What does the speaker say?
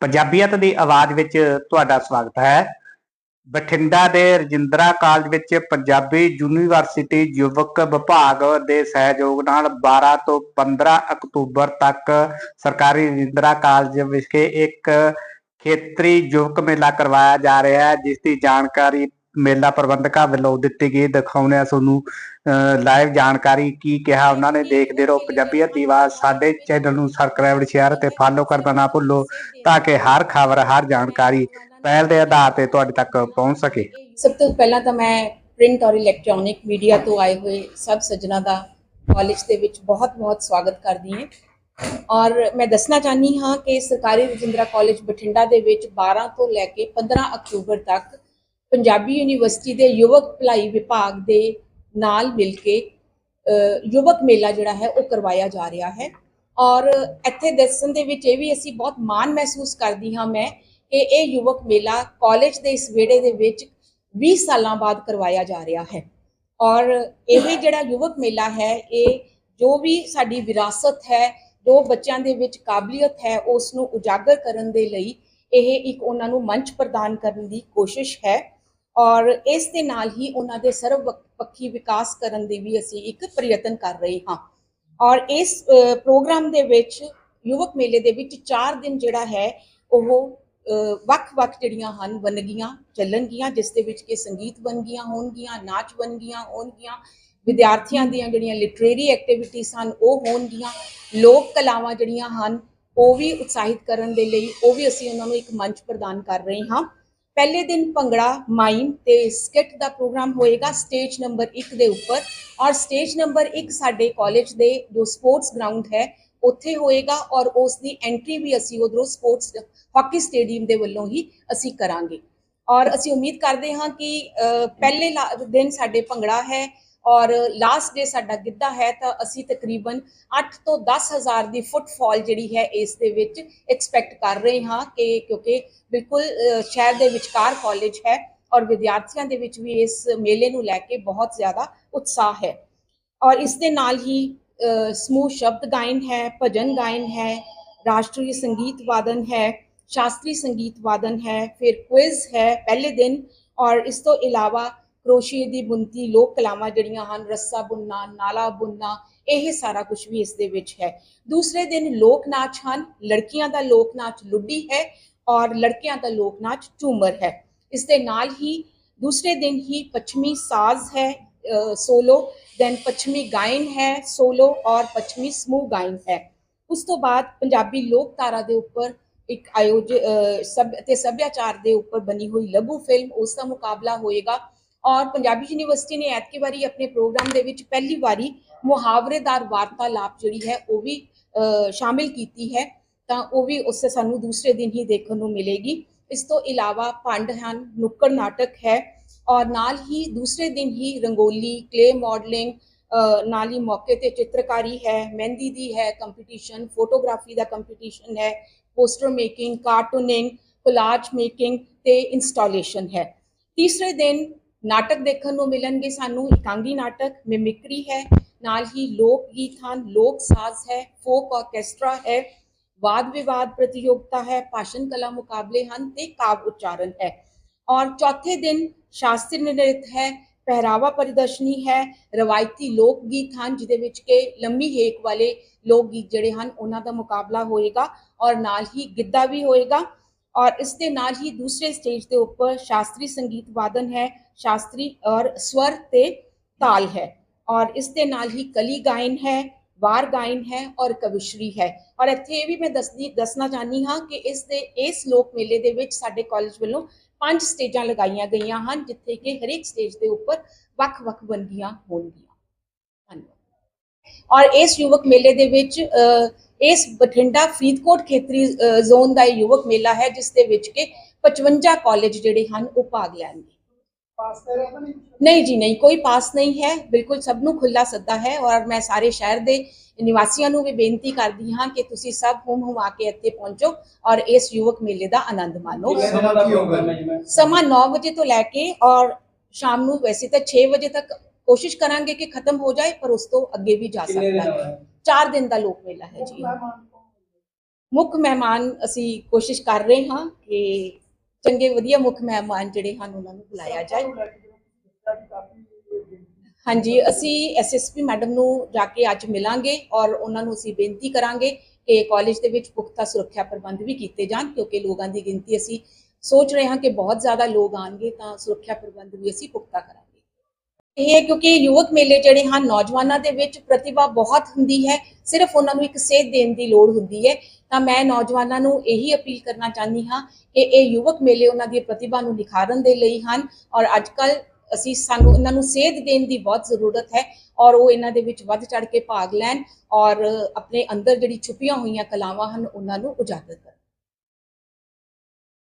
ਪੰਜਾਬੀਅਤ ਦੀ ਆਵਾਜ਼ ਵਿੱਚ ਤੁਹਾਡਾ ਸਵਾਗਤ ਹੈ। ਬਠਿੰਡਾ ਦੇ ਰਜਿੰਦਰਾ ਕਾਲਜ ਵਿੱਚ ਪੰਜਾਬੀ ਯੂਨੀਵਰਸਿਟੀ ਯੁਵਕ ਵਿਭਾਗ ਦੇ ਸਹਿਯੋਗ ਨਾਲ 12 ਤੋਂ 15 ਅਕਤੂਬਰ ਤੱਕ ਸਰਕਾਰੀ ਰਜਿੰਦਰਾ ਕਾਲਜ ਵਿਖੇ ਇੱਕ ਖੇਤਰੀ ਯੁਵਕ ਮੇਲਾ ਕਰਵਾਇਆ ਜਾ ਰਿਹਾ ਹੈ, ਜਿਸ ਦੀ ਜਾਣਕਾਰੀ ਮੇਲਾ ਪ੍ਰਬੰਧਕਾਂ ਵੱਲੋਂ ਦਿੱਤੀ ਗਈ ਦਿਖਾਉਂਦੇ ਆ ਤੁਹਾਨੂੰ ਲਾਈਵ ਜਾਣਕਾਰੀ ਕੀ ਕਿਹਾ ਉਹਨਾਂ ਨੇ, ਦੇਖਦੇ ਰਹੋ ਪੰਜਾਬੀਅਤ ਦੀ ਆਵਾਜ਼ ਸਾਡੇ ਚੈਨਲ ਨੂੰ ਸਬਸਕ੍ਰਾਈਬ ਸ਼ੇਅਰ ਤੇ ਫਾਲੋ ਕਰਨਾ ਨਾ ਭੁੱਲੋ ਤਾਂ ਕਿ ਹਰ ਖਬਰ, ਹਰ ਜਾਣਕਾਰੀ ਪਹਿਲ ਦੇ ਆਧਾਰ ਤੇ ਤੁਹਾਡੇ ਤੱਕ ਪਹੁੰਚ ਸਕੇ। ਸਭ ਤੋਂ ਪਹਿਲਾਂ ਤਾਂ ਮੈਂ ਪ੍ਰਿੰਟ ਔਰ ਇਲੈਕਟ੍ਰੋਨਿਕ ਮੀਡੀਆ ਤੋਂ ਆਏ ਹੋਏ ਸਭ ਸੱਜਣਾ ਦਾ ਕਾਲਜ ਦੇ ਵਿੱਚ ਬਹੁਤ-ਬਹੁਤ ਸਵਾਗਤ ਕਰਦੀ ਹਾਂ। ਔਰ ਮੈਂ ਦੱਸਣਾ ਚਾਹਨੀ ਹਾਂ ਕਿ ਸਰਕਾਰੀ ਰਜਿੰਦਰਾ ਕਾਲਜ ਬਠਿੰਡਾ ਦੇ ਵਿੱਚ 12 ਤੋਂ ਲੈ ਕੇ 15 ਅਕਤੂਬਰ ਤੱਕ ਪੰਜਾਬੀ ਯੂਨੀਵਰਸਿਟੀ ਦੇ ਯੁਵਕ ਭਲਾਈ ਵਿਭਾਗ ਦੇ ਨਾਲ ਮਿਲ ਕੇ ਯੁਵਕ ਮੇਲਾ ਜਿਹੜਾ ਹੈ ਉਹ ਕਰਵਾਇਆ ਜਾ ਰਿਹਾ ਹੈ। ਔਰ ਇੱਥੇ ਦੱਸਣ ਦੇ ਵਿੱਚ ਇਹ ਵੀ ਅਸੀਂ ਬਹੁਤ ਮਾਣ ਮਹਿਸੂਸ ਕਰਦੀ ਹਾਂ ਮੈਂ ਕਿ ਇਹ ਯੁਵਕ ਮੇਲਾ ਕਾਲਜ ਦੇ ਇਸ ਵਿਹੜੇ ਦੇ ਵਿੱਚ 20 ਸਾਲਾਂ ਬਾਅਦ ਕਰਵਾਇਆ ਜਾ ਰਿਹਾ ਹੈ। ਔਰ ਇਹ ਜਿਹੜਾ ਯੁਵਕ ਮੇਲਾ ਹੈ, ਇਹ ਜੋ ਵੀ ਸਾਡੀ ਵਿਰਾਸਤ ਹੈ, ਜੋ ਬੱਚਿਆਂ ਦੇ ਵਿੱਚ ਕਾਬਲੀਅਤ ਹੈ, ਉਸ ਨੂੰ ਉਜਾਗਰ ਕਰਨ ਦੇ ਲਈ ਇਹ ਇੱਕ ਉਹਨਾਂ ਨੂੰ ਮੰਚ ਪ੍ਰਦਾਨ ਕਰਨ ਦੀ ਕੋਸ਼ਿਸ਼ ਹੈ। ਔਰ ਇਸ ਦੇ ਨਾਲ ਹੀ ਉਹਨਾਂ ਦੇ ਸਰਵ ਪੱਖੀ ਵਿਕਾਸ ਕਰਨ ਦੇ ਵੀ ਅਸੀਂ ਇੱਕ ਪ੍ਰਯਤਨ ਕਰ ਰਹੇ ਹਾਂ। ਔਰ ਇਸ ਪ੍ਰੋਗਰਾਮ ਦੇ ਵਿੱਚ ਯੁਵਕ ਮੇਲੇ ਦੇ ਵਿੱਚ 4 ਦਿਨ ਜਿਹੜਾ ਹੈ, ਉਹ ਵੱਖ-ਵੱਖ ਜਿਹੜੀਆਂ ਹਨ, ਵੰਨਗੀਆਂ ਚੱਲਣਗੀਆਂ, ਜਿਸ ਦੇ ਵਿੱਚ ਕਿ ਸੰਗੀਤ ਵੰਨਗੀਆਂ ਹੋਣਗੀਆਂ, ਨਾਚ ਵੰਨਗੀਆਂ ਹੋਣਗੀਆਂ, ਵਿਦਿਆਰਥੀਆਂ ਦੀਆਂ ਜਿਹੜੀਆਂ ਲਿਟਰੇਰੀ ਐਕਟੀਵਿਟੀਜ਼ ਹਨ, ਉਹ ਹੋਣਗੀਆਂ, ਲੋਕ ਕਲਾਵਾਂ ਜਿਹੜੀਆਂ ਹਨ, ਉਹ ਵੀ ਉਤਸ਼ਾਹਿਤ ਕਰਨ ਦੇ ਲਈ, ਉਹ ਵੀ ਅਸੀਂ ਉਹਨਾਂ ਨੂੰ ਇੱਕ ਮੰਚ ਪ੍ਰਦਾਨ ਕਰ ਰਹੇ ਹਾਂ। ਪਹਿਲੇ ਦਿਨ ਭੰਗੜਾ ਮਾਈਮ ਤੇ ਸਕਿੱਟ ਦਾ ਪ੍ਰੋਗਰਾਮ ਹੋਏਗਾ ਸਟੇਜ ਨੰਬਰ 1 ਦੇ ਉੱਪਰ ਔਰ ਸਟੇਜ ਨੰਬਰ 1 ਸਾਡੇ ਕਾਲਜ ਦੇ ਜੋ ਸਪੋਰਟਸ ਗਰਾਊਂਡ ਹੈ ਉੱਥੇ ਹੋਏਗਾ ਔਰ ਉਸ ਦੀ ਐਂਟਰੀ ਵੀ ਅਸੀਂ ਉਧਰੋਂ ਸਪੋਰਟਸ ਹਾਕੀ ਸਟੇਡੀਅਮ ਦੇ ਵੱਲੋਂ ਹੀ ਅਸੀਂ ਕਰਾਂਗੇ। ਔਰ ਅਸੀਂ ਉਮੀਦ ਕਰਦੇ ਹਾਂ ਕਿ ਅ, ਪਹਿਲੇ ਲਾ- ਦਿਨ ਸਾਡੇ ਭੰਗੜਾ ਹੈ ਔਰ ਲਾਸਟ ਡੇ ਸਾਡਾ ਗਿੱਧਾ ਹੈ ਤਾਂ ਅਸੀਂ ਤਕਰੀਬਨ 8 ਤੋਂ 10000 ਦੀ ਫੁੱਟਫਾਲ ਜਿਹੜੀ ਹੈ ਇਸ ਦੇ ਵਿੱਚ ਐਕਸਪੈਕਟ ਕਰ ਰਹੇ ਹਾਂ ਕਿ ਕਿਉਂਕਿ ਬਿਲਕੁਲ ਸ਼ਹਿਰ ਦੇ ਵਿਚਕਾਰ ਕਾਲਜ ਹੈ ਔਰ ਵਿਦਿਆਰਥੀਆਂ ਦੇ ਵਿੱਚ ਵੀ ਇਸ ਮੇਲੇ ਨੂੰ ਲੈ ਕੇ ਬਹੁਤ ਜ਼ਿਆਦਾ ਉਤਸ਼ਾਹ ਹੈ। ਔਰ ਇਸ ਦੇ ਨਾਲ ਹੀ ਸਮੂਹ ਸ਼ਬਦ ਗਾਇਨ ਹੈ, ਭਜਨ ਗਾਇਨ ਹੈ, ਰਾਸ਼ਟਰੀ ਸੰਗੀਤ ਵਾਦਨ ਹੈ, ਸ਼ਾਸਤਰੀ ਸੰਗੀਤ ਵਾਦਨ ਹੈ, ਫਿਰ ਕੁਇਜ਼ ਹੈ ਪਹਿਲੇ ਦਿਨ ਔਰ ਇਸ ਤੋਂ ਇਲਾਵਾ ਕਰੋਸ਼ੀਏ ਦੀ ਬੁਣਤੀ ਲੋਕ ਕਲਾਵਾਂ ਜਿਹੜੀਆਂ ਹਨ ਰੱਸਾ ਬੁਣਨਾ ਨਾਲਾ ਬੁਣਨਾ ਇਹ ਸਾਰਾ ਕੁਝ ਵੀ ਇਸ ਦੇ ਵਿੱਚ ਹੈ। ਦੂਸਰੇ ਦਿਨ ਲੋਕ ਨਾਚ ਹਨ ਲੜਕੀਆਂ ਦਾ ਲੋਕ ਨਾਚ ਲੁੱਡੀ ਹੈ ਔਰ ਲੜਕਿਆਂ ਦਾ ਲੋਕ ਨਾਚ ਝੂਮਰ ਹੈ। ਇਸ ਦੇ ਨਾਲ ਹੀ ਦੂਸਰੇ ਦਿਨ ਹੀ ਪੱਛਮੀ ਸਾਜ਼ ਹੈ ਸੋਲੋ ਦੈਨ ਪੱਛਮੀ ਗਾਇਨ ਹੈ ਸੋਲੋ ਔਰ ਪੱਛਮੀ ਸਮੂਹ ਗਾਇਨ ਹੈ। ਉਸ ਤੋਂ ਬਾਅਦ ਪੰਜਾਬੀ ਲੋਕ ਧਾਰਾ ਦੇ ਉੱਪਰ ਇੱਕ ਆਯੋਜ ਅ, ਸਭ ਤੇ ਸੱਭਿਆਚਾਰ ਦੇ ਉੱਪਰ ਬਣੀ ਹੋਈ ਲਘੂ ਫਿਲਮ ਉਸ ਦਾ ਮੁਕਾਬਲਾ ਹੋਏਗਾ। ਔਰ ਪੰਜਾਬੀ ਯੂਨੀਵਰਸਿਟੀ ਨੇ ਐਤਕੀ ਵਾਰੀ ਆਪਣੇ ਪ੍ਰੋਗਰਾਮ ਦੇ ਵਿੱਚ ਪਹਿਲੀ ਵਾਰੀ ਮੁਹਾਵਰੇਦਾਰ ਵਾਰਤਾਲਾਪ ਜਿਹੜੀ ਹੈ ਉਹ ਵੀ ਸ਼ਾਮਿਲ ਕੀਤੀ ਹੈ। ਤਾਂ ਉਹ ਵੀ ਉਸੇ ਸਾਨੂੰ ਦੂਸਰੇ ਦਿਨ ਹੀ ਦੇਖਣ ਨੂੰ ਮਿਲੇਗੀ। ਇਸ ਤੋਂ ਇਲਾਵਾ ਭੰਡ ਹਨ ਨੁੱਕੜ ਨਾਟਕ ਹੈ ਔਰ ਨਾਲ ਹੀ ਦੂਸਰੇ ਦਿਨ ਹੀ ਰੰਗੋਲੀ ਕਲੇ ਮਾਡਲਿੰਗ ਨਾਲ ਹੀ ਮੌਕੇ ਤੇ ਚਿੱਤਰਕਾਰੀ ਹੈ, ਮਹਿੰਦੀ ਦੀ ਹੈ ਕੰਪੀਟੀਸ਼ਨ ਫੋਟੋਗ੍ਰਾਫੀ ਦਾ ਕੰਪੀਟੀਸ਼ਨ ਹੈ poster making cartooning collage making ਤੇ ਇੰਸਟਾਲੇਸ਼ਨ ਹੈ। ਤੀਸਰੇ ਦਿਨ ਨਾਟਕ ਦੇਖਣ ਨੂੰ ਮਿਲਣਗੇ ਸਾਨੂੰ। ਇਕਾਂਗੀ ਨਾਟਕ, ਮਿਮਿਕਰੀ ਹੈ। ਨਾਲ ਹੀ ਲੋਕ ਗੀਤ ਹਨ। ਲੋਕ ਸਾਜ਼ ਹੈ। ਫੋਕ ਆਰਕੈਸਟਰਾ ਹੈ। ਵਾਦ ਵਿਵਾਦ ਪ੍ਰਤੀਯੋਗਤਾ ਹੈ। ਭਾਸ਼ਣ ਕਲਾ ਮੁਕਾਬਲੇ ਹਨ ਤੇ ਕਾਵ ਉਚਾਰਨ ਹੈ। ਔਰ ਚੌਥੇ ਦਿਨ ਸ਼ਾਸਤਰੀ ਨ੍ਰਿਤ ਹੈ। ਪਹਿਰਾਵਾ ਪ੍ਰਦਰਸ਼ਨੀ ਹੈ। ਰਵਾਇਤੀ ਲੋਕ ਗੀਤ ਹਨ, ਜਿਹਦੇ ਵਿੱਚ ਕਿ ਲੰਮੀ ਹੇਕ ਵਾਲੇ ਲੋਕ ਗੀਤ ਜਿਹੜੇ ਹਨ, ਉਹਨਾਂ ਦਾ ਮੁਕਾਬਲਾ ਹੋਏਗਾ। ਔਰ ਨਾਲ ਹੀ ਗਿੱਧਾ ਵੀ ਹੋਏਗਾ। ਔਰ ਇਸ ਦੇ ਨਾਲ ਹੀ ਦੂਸਰੇ ਸਟੇਜ ਦੇ ਉੱਪਰ ਸ਼ਾਸਤਰੀ ਸੰਗੀਤ ਵਾਦਨ ਹੈ, ਸ਼ਾਸਤਰੀ ਔਰ ਸਵਰ ਤੇ ਤਾਲ ਹੈ। ਔਰ ਇਸ ਦੇ ਨਾਲ ਹੀ ਕਲੀ ਗਾਇਨ ਹੈ, ਵਾਰ ਗਾਇਨ ਹੈ ਔਰ ਕਵਿਸ਼ਰੀ ਹੈ। ਔਰ ਇੱਥੇ ਇਹ ਵੀ ਮੈਂ ਦੱਸਦੀ, ਦੱਸਣਾ ਚਾਹਨੀ ਹਾਂ ਕਿ ਇਸ ਦੇ, ਇਸ ਲੋਕ ਮੇਲੇ ਦੇ ਵਿੱਚ ਸਾਡੇ ਕਾਲਜ ਵੱਲੋਂ ਪੰਜ ਸਟੇਜਾਂ ਲਗਾਈਆਂ ਗਈਆਂ ਹਨ, ਜਿੱਥੇ ਕਿ ਹਰੇਕ ਸਟੇਜ ਦੇ ਉੱਪਰ ਵੱਖ-ਵੱਖ ਵੰਨਗੀਆਂ ਹੋਣਗੀਆਂ। ਔਰ ਇਸ ਯੁਵਕ ਮੇਲੇ ਦੇ ਵਿੱਚ ਇਸ ਬਠਿੰਡਾ ਫਰੀਦਕੋਟ ਖੇਤਰੀ ਜ਼ੋਨ ਦਾ ਇਹ ਯੁਵਕ ਮੇਲਾ ਹੈ ਜਿਸ ਦੇ ਵਿੱਚ ਕਿ 55 ਕਾਲਜ ਜਿਹੜੇ ਹਨ ਉਹ ਭਾਗ ਲੈਣਗੇ। ਨਹੀਂ ਜੀ ਨਹੀਂ ਕੋਈ ਪਾਸ ਨਹੀਂ ਹੈ। ਬਿਲਕੁਲ ਸਭ ਨੂੰ ਖੁੱਲਾ ਸੱਦਾ ਹੈ ਔਰ ਮੈਂ ਸਾਰੇ ਸ਼ਹਿਰ ਦੇ ਨਿਵਾਸੀਆਂ ਨੂੰ ਵੀ ਬੇਨਤੀ ਕਰਦੀ ਹਾਂ ਕਿ ਤੁਸੀਂ ਸਭ ਹੁਮ ਹੁਮਾ ਕੇ ਇੱਥੇ ਪਹੁੰਚੋ ਔਰ ਇਸ ਯੁਵਕ ਮੇਲੇ ਦਾ ਆਨੰਦ ਮਾਣੋ। ਸਮਾਂ 9 ਵਜੇ ਤੋਂ ਲੈ ਕੇ ਔਰ ਸ਼ਾਮ ਨੂੰ ਵੈਸੇ ਤਾਂ 6 ਵਜੇ ਤੱਕ ਕੋਸ਼ਿਸ਼ ਕਰਾਂਗੇ ਕਿ ਖਤਮ ਹੋ ਜਾਏ ਪਰ ਉਸ ਤੋਂ ਅੱਗੇ ਵੀ ਜਾ ਸਕਦਾ ਹੈ? 4 ਦਿਨ ਦਾ ਲੋਕ ਮੇਲਾ ਹੈ ਜੀ। ਮੁੱਖ ਮਹਿਮਾਨ ਅਸੀਂ ਕੋਸ਼ਿਸ਼ ਕਰ ਰਹੇ ਹਾਂ ਕਿ ਚੰਗੇ ਵਧੀਆ ਮੁੱਖ ਮਹਿਮਾਨ ਜਿਹੜੇ ਹਨ ਉਹਨਾਂ ਨੂੰ ਬੁਲਾਇਆ ਜਾਏ। ਹਾਂਜੀ ਅਸੀਂ ਐਸਐਸਪੀ ਮੈਡਮ ਨੂੰ ਜਾ ਕੇ ਅੱਜ ਮਿਲਾਂਗੇ ਔਰ ਉਹਨਾਂ ਨੂੰ ਅਸੀਂ ਬੇਨਤੀ ਕਰਾਂਗੇ ਕਿ ਕਾਲਜ ਦੇ ਵਿੱਚ ਪੁਖਤਾ ਸੁਰੱਖਿਆ ਪ੍ਰਬੰਧ ਵੀ ਕੀਤੇ ਜਾਣ ਕਿਉਂਕਿ ਲੋਕਾਂ ਦੀ ਗਿਣਤੀ ਅਸੀਂ ਸੋਚ ਰਹੇ ਹਾਂ ਕਿ ਬਹੁਤ ਜ਼ਿਆਦਾ ਲੋਕ ਆਣਗੇ ਤਾਂ ਸੁਰੱਖਿਆ ਪ੍ਰਬੰਧ ਵੀ ਅਸੀਂ ਪੁਖਤਾ ਕਰਾਂਗੇ। ਇਹ ਹੈ ਕਿਉਂਕਿ ਯੁਵਕ ਮੇਲੇ ਜਿਹੜੇ ਹਨ ਨੌਜਵਾਨਾਂ ਦੇ ਵਿੱਚ ਪ੍ਰਤਿਭਾ ਬਹੁਤ ਹੁੰਦੀ ਹੈ, ਸਿਰਫ ਉਹਨਾਂ ਨੂੰ ਇੱਕ ਸੇਧ ਦੇਣ ਦੀ ਲੋੜ ਹੁੰਦੀ ਹੈ। ਤਾਂ ਮੈਂ ਨੌਜਵਾਨਾਂ ਨੂੰ ਇਹੀ ਅਪੀਲ ਕਰਨਾ ਚਾਹੁੰਦੀ ਹਾਂ ਕਿ ਇਹ ਯੁਵਕ ਮੇਲੇ ਉਹਨਾਂ ਦੀ ਪ੍ਰਤਿਭਾ ਨੂੰ ਨਿਖਾਰਨ ਦੇ ਲਈ ਹਨ ਔਰ ਅੱਜ ਕੱਲ ਅਸੀਂ ਸਾਨੂੰ ਇਹਨਾਂ ਨੂੰ ਸੇਧ ਦੇਣ ਦੀ ਬਹੁਤ ਜ਼ਰੂਰਤ ਹੈ ਔਰ ਉਹ ਇਹਨਾਂ ਦੇ ਵਿੱਚ ਵੱਧ ਚੜ ਕੇ ਭਾਗ ਲੈਣ ਔਰ ਆਪਣੇ ਅੰਦਰ ਜਿਹੜੀ ਛੁਪੀਆਂ ਹੋਈਆਂ ਕਲਾਵਾਂ ਹਨ ਉਹਨਾਂ ਨੂੰ ਉਜਾਗਰ ਕਰਨ।